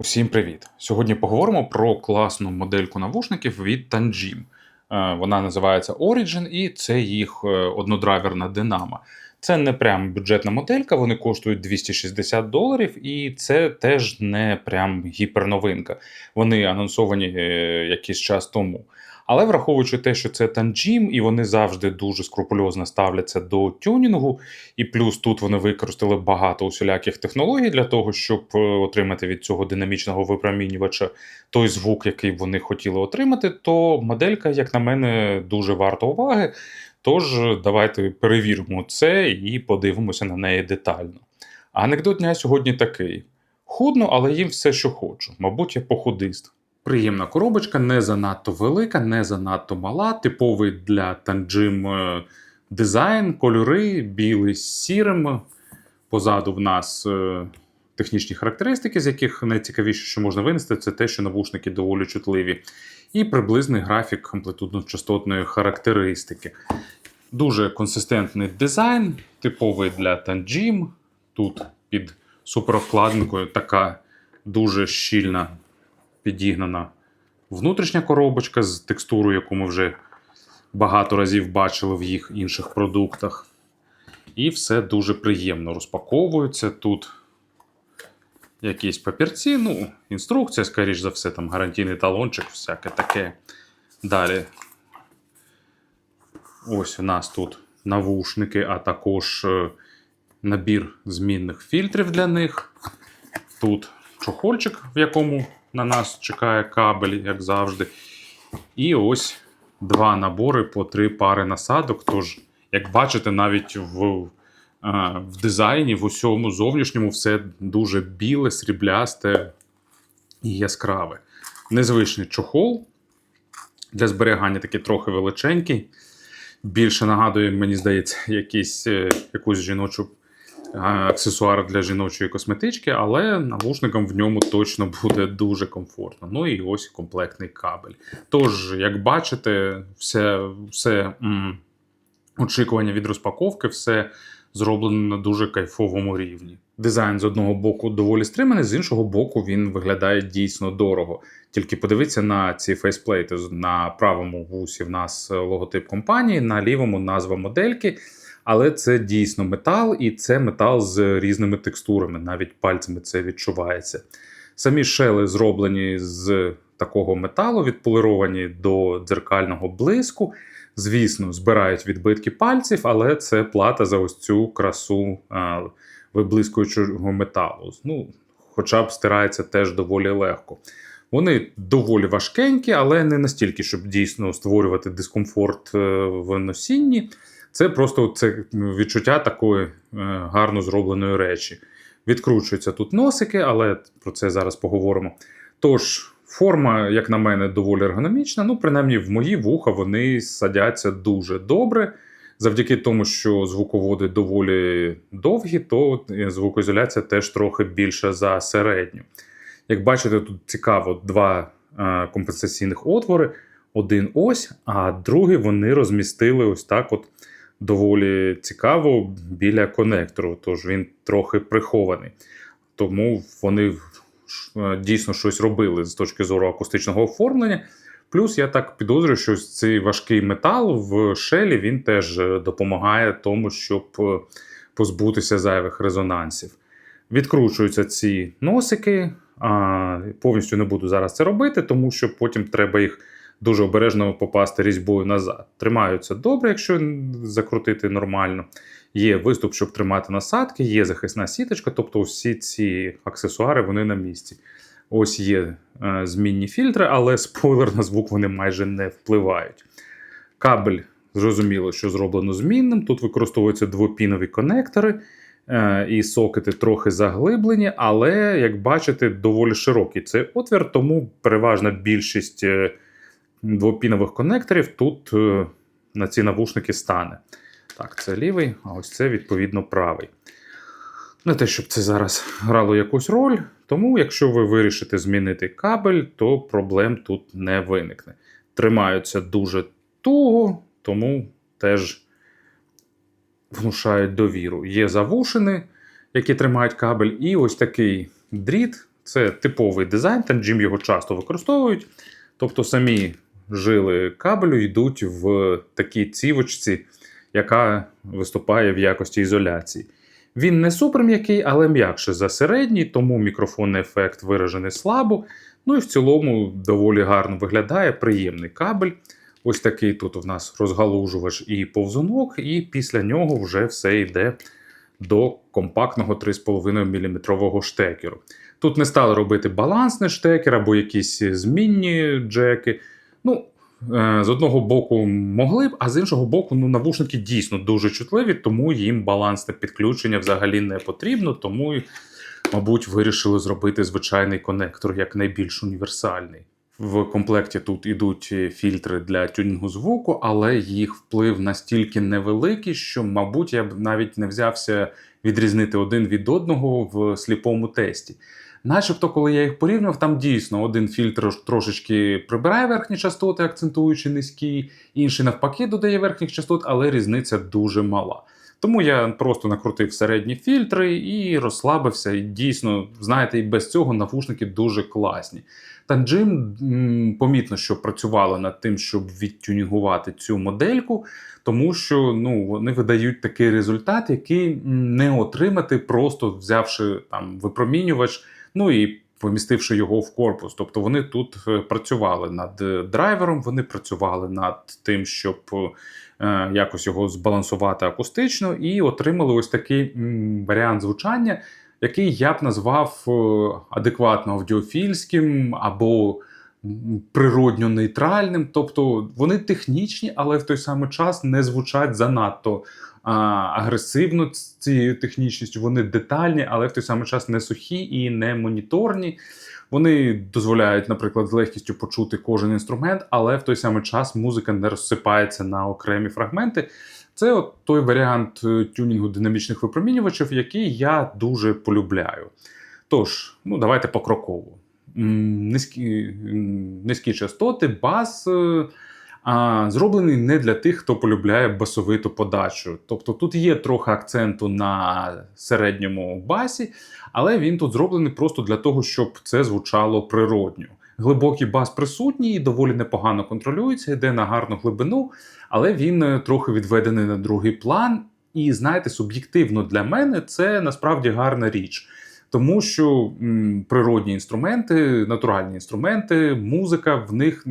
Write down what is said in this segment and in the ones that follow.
Усім привіт! Сьогодні поговоримо про класну модельку навушників від Tangim. Е, Вона називається Origin, і це їх е, однодрайверна Динамо. Це не прям бюджетна моделька, вони коштують 260 доларів, і це теж не прям гіперновинка. Вони анонсовані е, якийсь час тому. Але враховуючи те, що це Tangim, і вони завжди дуже скрупульозно ставляться до тюнінгу, і плюс тут вони використали багато усіляких технологій для того, щоб е, отримати від цього динамічного випромінювача той звук, який вони хотіли отримати, то моделька, як на мене, дуже варта уваги. Тож давайте перевіримо це і подивимося на неї детально. Анекдот дня сьогодні такий: худно, але їм все, що хочу. Мабуть, я похудист. Приємна коробочка, не занадто велика, не занадто мала, типовий для Tangim е, дизайн, кольори, білий з сірим. Позаду в нас е, технічні характеристики, з яких найцікавіше, що можна винести, це те, що навушники доволі чутливі. І приблизний графік амплитудно-частотної характеристики. Дуже консистентний дизайн, типовий для Tangim. Тут під суперобкладинкою така дуже щільна підігнана внутрішня коробочка з текстурою, яку ми вже багато разів бачили в їх інших продуктах. І все дуже приємно розпаковується. Тут якісь папірці, ну, інструкція, скоріш за все, там гарантійний талончик, всяке таке. Далі. Ось у нас тут навушники, а також е, набір змінних фільтрів для них. Тут чохольчик, в якому на нас чекає кабель, як завжди. І ось два набори по три пари насадок. Тож, як бачите, навіть в, в дизайні, в усьому зовнішньому все дуже біле, сріблясте і яскраве. Незвичний чохол для зберігання такий трохи величенький. Більше нагадує, мені здається, якийсь, е, якусь жіночу е, аксесуар для жіночої косметички, але навушникам в ньому точно буде дуже комфортно. Ну і ось комплектний кабель. Тож, як бачите, все, все м, очікування від розпаковки, все зроблено на дуже кайфовому рівні. Дизайн з одного боку доволі стриманий, з іншого боку, він виглядає дійсно дорого. Тільки подивіться на ці фейсплейти. На правому вусі в нас логотип компанії, на лівому назва модельки. Але це дійсно метал, і це метал з різними текстурами. Навіть пальцями це відчувається. Самі шели зроблені з такого металу, відполировані до дзеркального блиску. Звісно, збирають відбитки пальців, але це плата за ось цю красу а, виблискуючого металу. Ну, Хоча б стирається теж доволі легко. Вони доволі важкенькі, але не настільки, щоб дійсно створювати дискомфорт е, в носінні. Це просто це відчуття такої е, гарно зробленої речі. Відкручуються тут носики, але про це зараз поговоримо. Тож, форма, як на мене, доволі ергономічна. Ну, принаймні, в мої вуха вони садяться дуже добре. Завдяки тому, що звуководи доволі довгі, то звукоізоляція теж трохи більша за середню. Як бачите, тут цікаво два е, компенсаційних отвори. Один ось, а другий вони розмістили ось так от доволі цікаво біля конектору, тож він трохи прихований. Тому вони е, дійсно щось робили з точки зору акустичного оформлення. Плюс я так підозрюю, що цей важкий метал в шелі він теж е, допомагає тому, щоб е, позбутися зайвих резонансів. Відкручуються ці носики. Повністю не буду зараз це робити, тому що потім треба їх дуже обережно попасти різьбою назад. Тримаються добре, якщо закрутити нормально. Є виступ, щоб тримати насадки, є захисна сіточка, тобто всі ці аксесуари вони на місці. Ось є е, змінні фільтри, але спойлер на звук вони майже не впливають. Кабель, зрозуміло, що зроблено змінним. Тут використовуються двопінові конектори. Е, і сокети трохи заглиблені, але, як бачите, доволі широкий цей отвір, тому переважна більшість е, двопінових конекторів тут е, на ці навушники стане. Так, це лівий, а ось це, відповідно, правий. Не те, щоб це зараз грало якусь роль, тому, якщо ви вирішите змінити кабель, то проблем тут не виникне. Тримаються дуже туго, тому теж внушають довіру. Є завушини, які тримають кабель, і ось такий дріт Це типовий дизайн, Tangim його часто використовують. Тобто самі жили кабелю йдуть в такій цівочці, яка виступає в якості ізоляції. Він не супер м'який, але м'якше за середній, тому мікрофонний ефект виражений слабо. Ну і в цілому доволі гарно виглядає то кабель. Ось такий тут у нас розгалужувач і повзунок, і після нього вже все йде до компактного 3,5 мм штекеру. Тут не стали робити балансний штекер або якісь змінні джеки. Ну, е, з одного боку могли б, а з іншого боку, ну, навушники дійсно дуже чутливі, тому їм балансне підключення взагалі не потрібно, тому, мабуть, вирішили зробити звичайний конектор як найбільш універсальний. В комплекті тут ідуть фільтри для тюнінгу звуку, але їх вплив настільки невеликий, що, мабуть, я б навіть не взявся відрізнити один від одного в сліпому тесті. Начебто, коли я їх порівняв, там дійсно один фільтр трошечки прибирає верхні частоти, акцентуючи низькі, інший навпаки додає верхніх частот, але різниця дуже мала. Тому я просто накрутив середні фільтри і розслабився. І дійсно, знаєте, і без цього навушники дуже класні. Танджим помітно, що працювали над тим, щоб відтюнінгувати цю модельку, тому що ну, вони видають такий результат, який не отримати, просто взявши там випромінювач, ну і помістивши його в корпус. Тобто вони тут е, працювали над драйвером, вони працювали над тим, щоб е, якось його збалансувати акустично, і отримали ось такий варіант звучання який я б назвав е, адекватно аудіофільським або природньо нейтральним. Тобто вони технічні, але в той самий час не звучать занадто агресивно цією технічністю. Вони детальні, але в той самий час не сухі і не моніторні. Вони дозволяють, наприклад, з легкістю почути кожен інструмент, але в той самий час музика не розсипається на окремі фрагменти. Це от той варіант е, тюнінгу динамічних випромінювачів, який я дуже полюбляю. Тож, ну давайте покроково. Низькі низькі частоти, бас е, а, зроблений не для тих, хто полюбляє басовиту подачу. Тобто тут є трохи акценту на середньому басі, але він тут зроблений просто для того, щоб це звучало природньо. Глибокий бас присутній, доволі непогано контролюється, йде на гарну глибину, але він е, трохи відведений на другий план. І знаєте, суб'єктивно для мене це насправді гарна річ. Тому що природні інструменти, натуральні інструменти, музика в них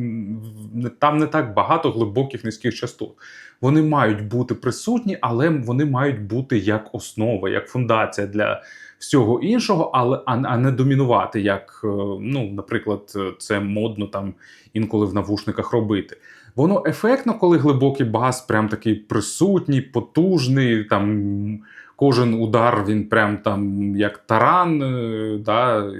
там не так багато глибоких низьких частот. Вони мають бути присутні, але вони мають бути як основа, як фундація для всього іншого, але а, а не домінувати, як, е, ну, наприклад, це модно там інколи в навушниках робити. Воно ефектно, коли глибокий бас, прям такий присутній, потужний. там Кожен удар він прям там як таран, е, да,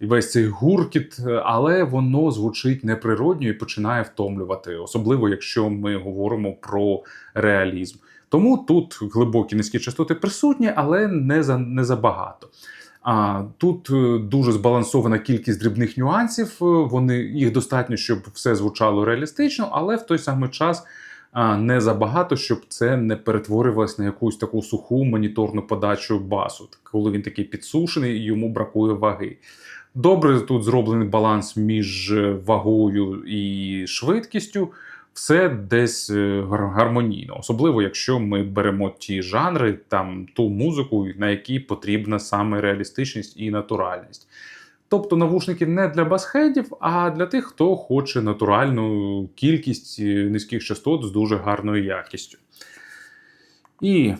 і весь цей гуркіт, але воно звучить неприродньо і починає втомлювати, особливо якщо ми говоримо про реалізм. Тому тут глибокі низькі частоти присутні, але не за не забагато. А тут е, дуже збалансована кількість дрібних нюансів. Е, вони їх достатньо, щоб все звучало реалістично, але в той самий час не забагато, щоб це не перетворювалося на якусь таку суху моніторну подачу басу, коли він такий підсушений і йому бракує ваги. Добре, тут зроблений баланс між вагою і швидкістю все десь е, гармонійно, особливо якщо ми беремо ті жанри, там ту музику, на якій потрібна саме реалістичність і натуральність. Тобто навушники не для басхедів, а для тих, хто хоче натуральну кількість е, низьких частот з дуже гарною якістю. І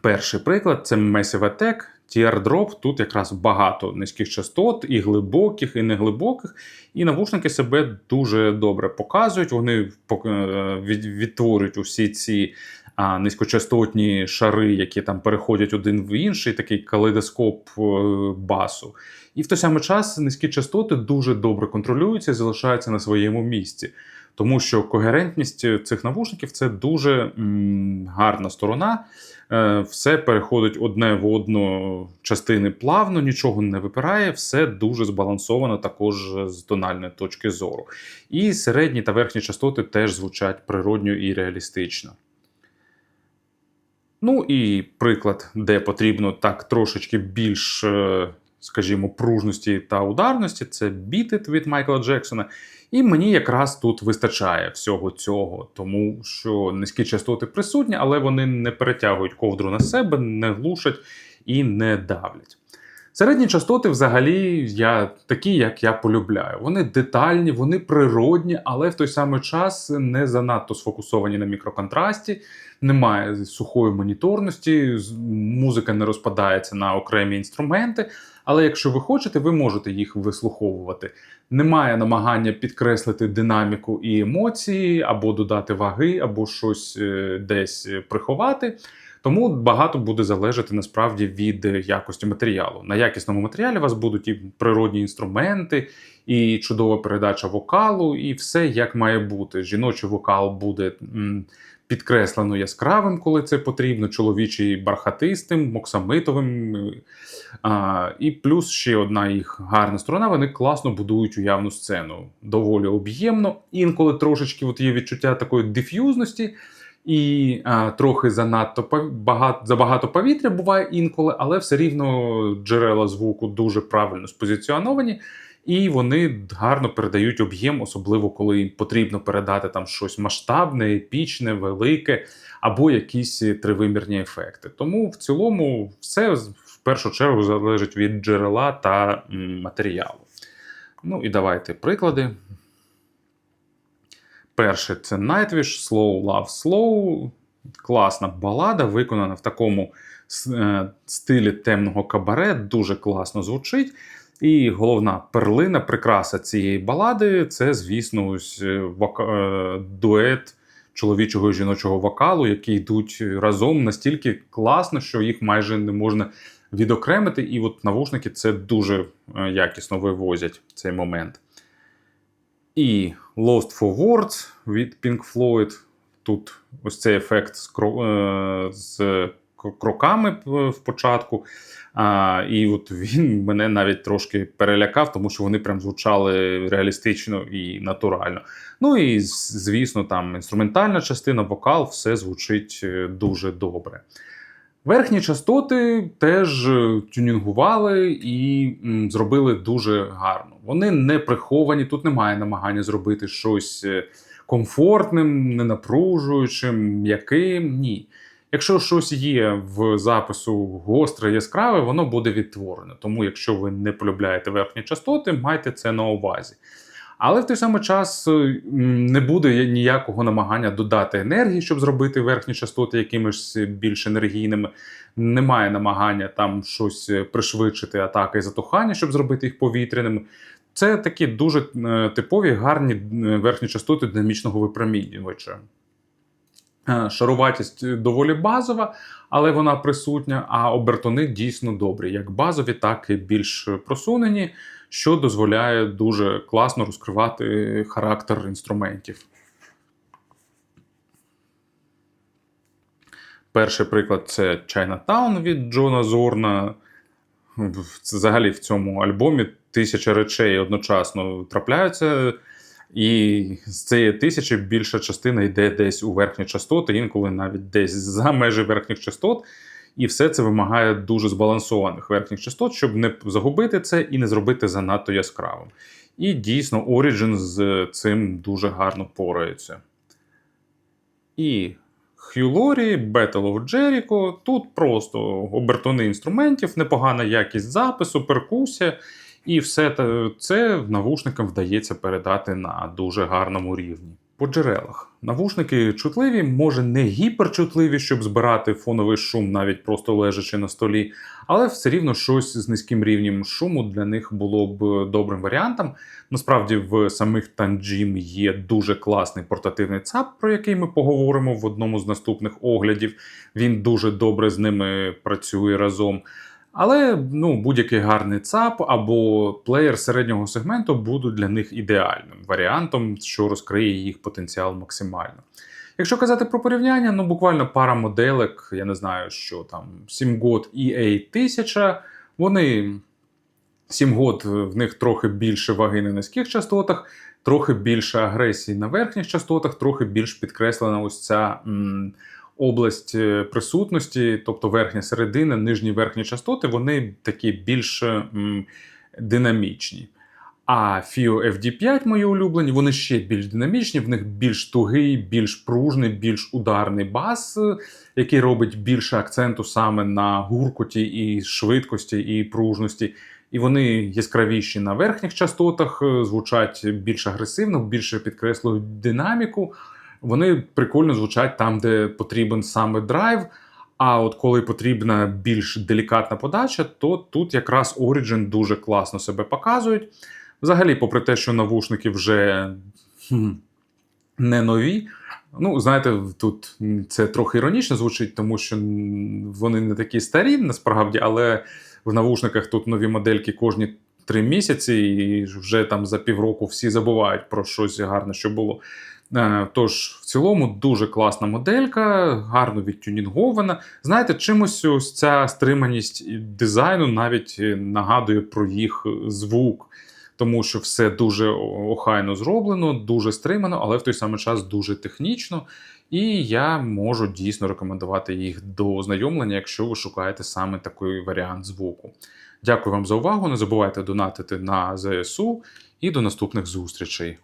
перший приклад це Massive Attack. Teardrop, тут якраз багато низьких частот, і глибоких, і неглибоких. І навушники себе дуже добре показують. Вони е, відтворюють усі ці низькочастотні шари, які там переходять один в інший, такий калейдоскоп е, басу. І в той самий час низькі частоти дуже добре контролюються і залишаються на своєму місці. Тому що когерентність цих навушників це дуже м, гарна сторона. Е, все переходить одне в одну частини плавно, нічого не випирає, все дуже збалансовано також з тональної точки зору. І середні та верхні частоти теж звучать природньо і реалістично. Ну і приклад, де потрібно так трошечки більш е, скажімо, пружності та ударності. Це Beat It від Майкла Джексона. І мені якраз тут вистачає всього цього, тому що низькі частоти присутні, але вони не перетягують ковдру на себе, не глушать і не давлять. Середні частоти, взагалі, я такі, як я полюбляю. Вони детальні, вони природні, але в той самий час не занадто сфокусовані на мікроконтрасті, немає сухої моніторності, музика не розпадається на окремі інструменти. Але якщо ви хочете, ви можете їх вислуховувати. Немає намагання підкреслити динаміку і емоції, або додати ваги, або щось е, десь е, приховати. Тому багато буде залежати насправді від е, якості матеріалу. На якісному матеріалі у вас будуть і природні інструменти, і чудова передача вокалу, і все як має бути. Жіночий вокал буде підкреслено яскравим, коли це потрібно, чоловічий бархатистим, моксамитовим. е, А, і плюс ще одна їх гарна сторона: вони класно будують уявну сцену. Доволі об'ємно. Інколи трошечки от є відчуття такої диф'юзності. І а, трохи занадто багато, забагато повітря буває інколи, але все рівно джерела звуку дуже правильно спозиціоновані, і вони гарно передають об'єм, особливо коли їм потрібно передати там щось масштабне, епічне, велике, або якісь тривимірні ефекти. Тому в цілому все в першу чергу залежить від джерела та матеріалу. Ну і давайте приклади. Перше це Nightwish, Slow Love Slow. Класна балада, виконана в такому е, стилі темного кабаре, дуже класно звучить. І головна перлина, прикраса цієї балади це, звісно, ось е, вока- е, дует чоловічого і жіночого вокалу, які йдуть разом настільки класно, що їх майже не можна відокремити. І от навушники це дуже е, якісно вивозять цей момент. І Lost for Words від Pink Floyd. Тут ось цей ефект з, кроками в початку. А, і от він мене навіть трошки перелякав, тому що вони прям звучали реалістично і натурально. Ну і звісно, там інструментальна частина, вокал, все звучить е, дуже добре. Верхні частоти теж е, тюнінгували і зробили дуже гарно. Вони не приховані, тут немає намагання зробити щось е, комфортним, ненапружуючим, м'яким. Ні. Якщо щось є в запису гостре, яскраве, воно буде відтворено. Тому, якщо ви не полюбляєте верхні частоти, майте це на увазі. Але в той самий час е, не буде ніякого намагання додати енергії, щоб зробити верхні частоти якимись більш енергійними. Немає намагання там щось е, пришвидшити атаки і затухання, щоб зробити їх повітряними. Це такі дуже е, типові гарні верхні частоти динамічного випромінювача. Е, Шаруватість доволі базова, але вона присутня. А обертони дійсно добрі, як базові, так і більш просунені, що дозволяє дуже класно розкривати характер інструментів. Перший приклад це Chinatown від Джона Зорна. Взагалі в цьому альбомі тисяча речей одночасно трапляються. І з цієї тисячі більша частина йде десь у верхні частоти, інколи навіть десь за межі верхніх частот. І все це вимагає дуже збалансованих верхніх частот, щоб не загубити це і не зробити занадто яскравим. І дійсно, Origin з цим дуже гарно порається. І Laurie, Battle of Jericho. Тут просто обертони інструментів, непогана якість запису, перкусія. І все це навушникам вдається передати на дуже гарному рівні. По джерелах. Навушники чутливі, може не гіперчутливі, щоб збирати фоновий шум, навіть просто лежачи на столі, але все рівно щось з низьким рівнем шуму для них було б добрим варіантом. Насправді, в самих Tangim є дуже класний портативний ЦАП, про який ми поговоримо в одному з наступних оглядів. Він дуже добре з ними працює разом. Але ну, будь-який гарний ЦАП або плеєр середнього сегменту будуть для них ідеальним варіантом, що розкриє їх потенціал максимально. Якщо казати про порівняння, ну буквально пара моделек, я не знаю, що там 7 год EA 1000, вони 7 год в них трохи більше ваги на низьких частотах, трохи більше агресії на верхніх частотах, трохи більш підкреслена ось ця м, область е, присутності, тобто верхня середина, нижні верхні частоти, вони такі більш динамічні. А FIO FD5, мої улюблені, вони ще більш динамічні, в них більш тугий, більш пружний, більш ударний бас, е, який робить більше акценту саме на гуркоті і швидкості і пружності. І вони яскравіші на верхніх частотах, е, звучать більш агресивно, більше підкреслюють динаміку. Вони прикольно звучать там, де потрібен саме драйв. А от коли потрібна більш делікатна подача, то тут якраз Origin дуже класно себе показують. Взагалі, попри те, що навушники вже хм, не нові. Ну, знаєте, тут це трохи іронічно звучить, тому що вони не такі старі насправді, але в навушниках тут нові модельки кожні три місяці, і вже там за півроку всі забувають про щось гарне, що було. Е, Тож, в цілому, дуже класна моделька, гарно відтюнінгована. Знаєте, чимось ось ця стриманість дизайну навіть е, нагадує про їх звук, тому що все дуже охайно зроблено, дуже стримано, але в той самий час дуже технічно. І я можу дійсно рекомендувати їх до ознайомлення, якщо ви шукаєте саме такий варіант звуку. Дякую вам за увагу. Не забувайте донатити на ЗСУ і до наступних зустрічей.